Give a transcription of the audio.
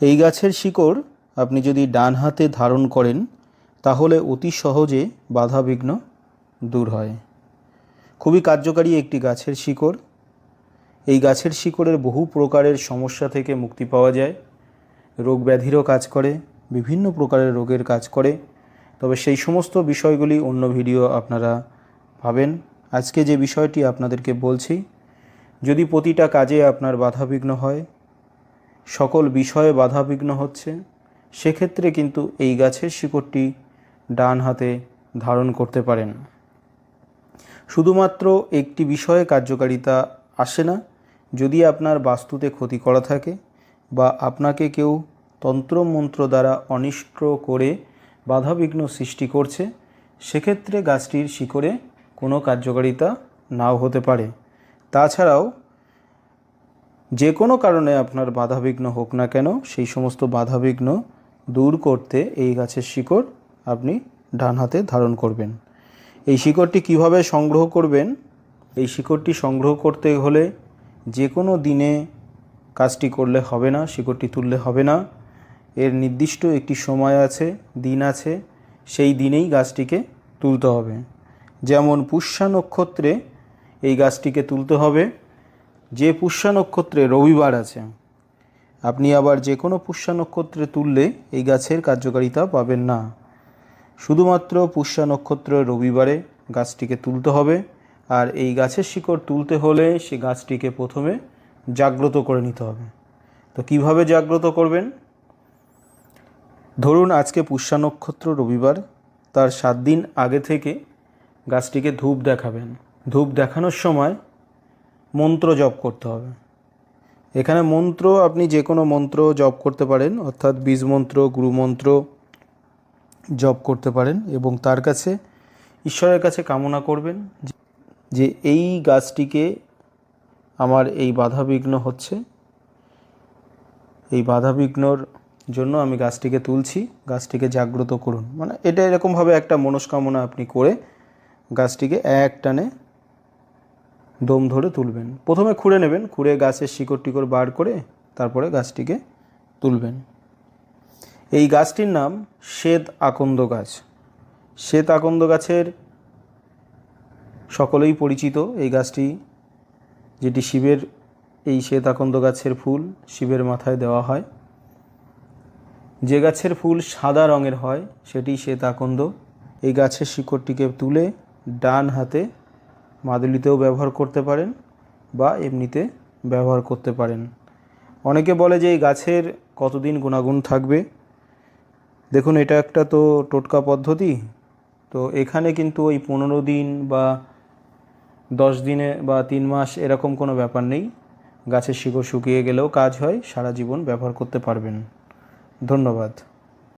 এই গাছের শিকড় আপনি যদি ডান হাতে ধারণ করেন, তাহলে অতি সহজে বাধাবিঘ্ন দূর হয়। খুবই কার্যকারী একটি গাছের শিকড়। এই গাছের শিকড়ের বহু প্রকারের সমস্যা থেকে মুক্তি পাওয়া যায়। রোগ ব্যাধিরও কাজ করে, বিভিন্ন প্রকারের রোগের কাজ করে। তবে সেই সমস্ত বিষয়গুলি অন্য ভিডিও আপনারা পাবেন আজকে যে বিষয়টি আপনাদেরকে বলছি, যদি প্রতিটা কাজে আপনার বাধাবিঘ্ন হয় সকল বিষয়ে বাধাবিঘ্ন হচ্ছে, সেক্ষেত্রে কিন্তু এই গাছের শিকড়টি ডান হাতে ধারণ করতে পারেন। শুধুমাত্র একটি বিষয়ে কার্যকারিতা আসে না, যদি আপনার বাস্তুতে ক্ষতি করা থাকে বা আপনাকে কেউ তন্ত্রমন্ত্র দ্বারা অনিষ্ট করে বাধাবিঘ্ন সৃষ্টি করছে, সেক্ষেত্রে গাছটির শিকড়ে কোনো কার্যকারিতা নাও হতে পারে। তাছাড়াও যে কোনো কারণে আপনার বাধাবিঘ্ন হোক না কেন, সেই সমস্ত বাধাবিঘ্ন দূর করতে এই গাছের শিকড় আপনি ডান হাতে ধারণ করবেন। এই শিকড়টি কীভাবে সংগ্রহ করবেন? এই শিকড়টি সংগ্রহ করতে হলে যে কোনো দিনে কাজটি করলে হবে না, শিকড়টি তুললে হবে না। এর নির্দিষ্ট একটি সময় আছে, দিন আছে, সেই দিনেই গাছটিকে তুলতে হবে। যেমন পুষ্যা নক্ষত্রে এই গাছটিকে তুলতে হবে। যে পুষ্যা নক্ষত্রে রবিবার আছে, আপনি আবার যে কোনো পুষ্যা নক্ষত্রে তুললে এই গাছের কার্যকারিতা পাবেন না। শুধুমাত্র পুষ্যা নক্ষত্র রবিবারে গাছটিকে তুলতে হবে, আর এই গাছের শিকড় তুলতে হলে সে গাছটিকে প্রথমে জাগ্রত করে নিতে হবে। তো কীভাবে জাগ্রত করবেন? ধরুন আজকে পুষ্যা নক্ষত্র রবিবার, তার সাত দিন আগে থেকে গাছটিকে ধূপ দেখাবেন। ধূপ দেখানোর সময় মন্ত্র জপ করতে হবে। এখানে মন্ত্র আপনি যে কোনো মন্ত্র জপ করতে পারেন, অর্থাৎ বীজ মন্ত্র গুরুমন্ত্র জপ করতে পারেন এবং তার কাছে ঈশ্বরের কাছে কামনা করবেন যে এই গাছটিকে আমার এই বাধাবিঘ্ন হচ্ছে। এই বাধাবিঘ্নর জন্য আমি গাছটিকে তুলছি, গাছটিকে জাগ্রত করুন। মানে এটা এরকমভাবে একটা মনস্কামনা আপনি করে গাছটিকে এক টানে দম ধরে তুলবেন। প্রথমে খুঁড়ে নেবেন, খুঁড়ে গাছের শিকড় টিকড় বার করে তারপরে গাছটিকে তুলবেন। এই গাছটির নাম শ্বেত আকন্দ গাছ। শ্বেত আকন্দ গাছের সকলেই পরিচিত। এই গাছটি, যেটি শিবের, এই শ্বেত আকন্দ গাছের ফুল শিবের মাথায় দেওয়া হয়। যে গাছের ফুল সাদা রঙের হয়, সেটি শ্বেত আকন্দ। এই গাছের শিকড়টিকে তুলে ডান হাতে মাদুলিতেও ব্যবহার করতে পারেন বা এমনিতে ব্যবহার করতে পারেন। অনেকে বলে যে এই গাছের কতদিন গুণাগুণ থাকবে? দেখুন, এটা একটা তো টোটকা পদ্ধতি। তো এখানে কিন্তু ওই পনেরো দিন বা দশ দিনে বা তিন মাস এরকম কোনো ব্যাপার নেই। গাছের শিকড় শুকিয়ে গেলেও কাজ হয়, সারা জীবন ব্যবহার করতে পারবেন। ধন্যবাদ।